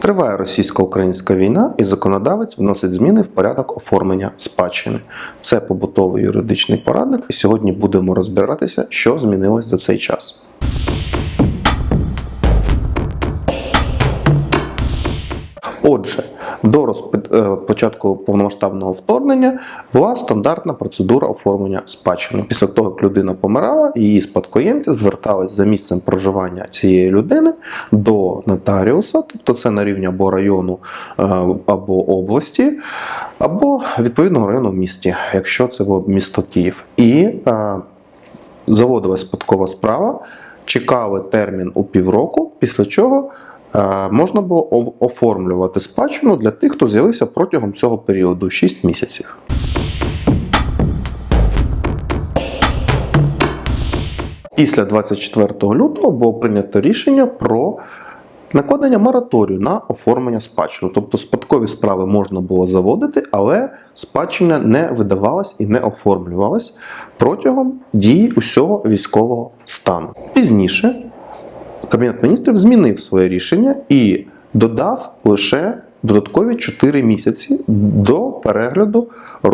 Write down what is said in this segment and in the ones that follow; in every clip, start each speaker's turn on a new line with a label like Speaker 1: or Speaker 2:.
Speaker 1: Триває російсько-українська війна, і законодавець вносить зміни в порядок оформлення спадщини. Це побутовий юридичний порадник, і сьогодні будемо розбиратися, що змінилось за цей час. Отже, до розпи- е, початку повномасштабного вторгнення була стандартна процедура оформлення спадщини. Після того, як людина помирала, її спадкоємці звертались за місцем проживання цієї людини до нотаріуса, тобто це на рівні або району е, або області, або відповідного району в місті, якщо це було місто Київ. І е, заводилась спадкова справа, чекали термін у півроку, після чого можна було оформлювати спадщину для тих, хто з'явився протягом цього періоду 6 місяців. Після 24 лютого було прийнято рішення про накладення мораторію на оформлення спадщини. Тобто спадкові справи можна було заводити, але спадщина не видавалась і не оформлювалась протягом дії усього військового стану. Пізніше Кабінет міністрів змінив своє рішення і додав лише додаткові 4 місяці до перегляду е,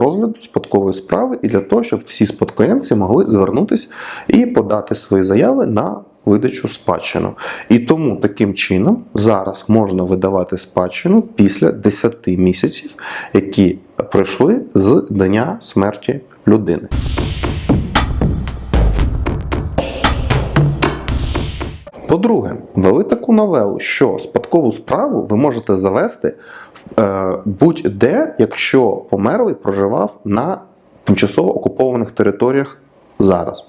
Speaker 1: розгляду спадкової справи і для того, щоб всі спадкоємці могли звернутися і подати свої заяви на видачу спадщину. І тому таким чином зараз можна видавати спадщину після 10 місяців, які пройшли з дня смерті людини. По-друге, ввели таку новелу, що спадкову справу ви можете завести е, будь-де, якщо померлий проживав на тимчасово окупованих територіях зараз.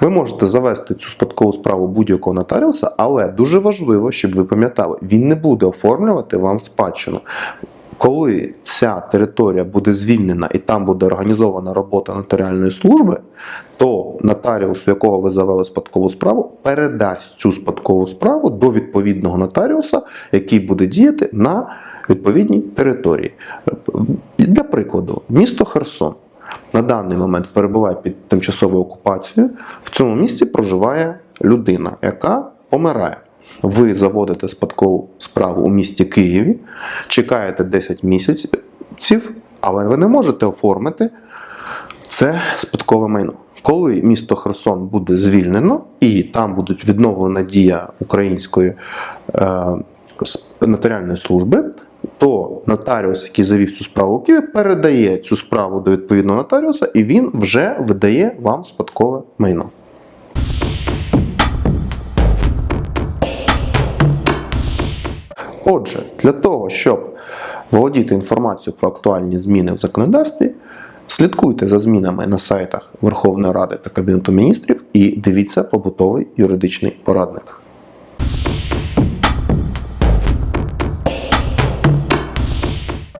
Speaker 1: Ви можете завести цю спадкову справу будь-якого нотаріуса, але дуже важливо, щоб ви пам'ятали, він не буде оформлювати вам спадщину. Коли ця територія буде звільнена і там буде організована робота нотаріальної служби, то нотаріус, у якого ви завели спадкову справу, передасть цю спадкову справу до відповідного нотаріуса, який буде діяти на відповідній території. Для прикладу, місто Херсон на даний момент перебуває під тимчасовою окупацією. В цьому місті проживає людина, яка помирає. Ви заводите спадкову справу у місті Києві, чекаєте 10 місяців, але ви не можете оформити це спадкове майно. Коли місто Херсон буде звільнено і там будуть відновлена дія української е, нотаріальної служби, то нотаріус, який завів цю справу у Києві, передає цю справу до відповідного нотаріуса, і він вже видає вам спадкове майно. Отже, для того, щоб володіти інформацією про актуальні зміни в законодавстві, слідкуйте за змінами на сайтах Верховної Ради та Кабінету міністрів і дивіться побутовий юридичний порадник.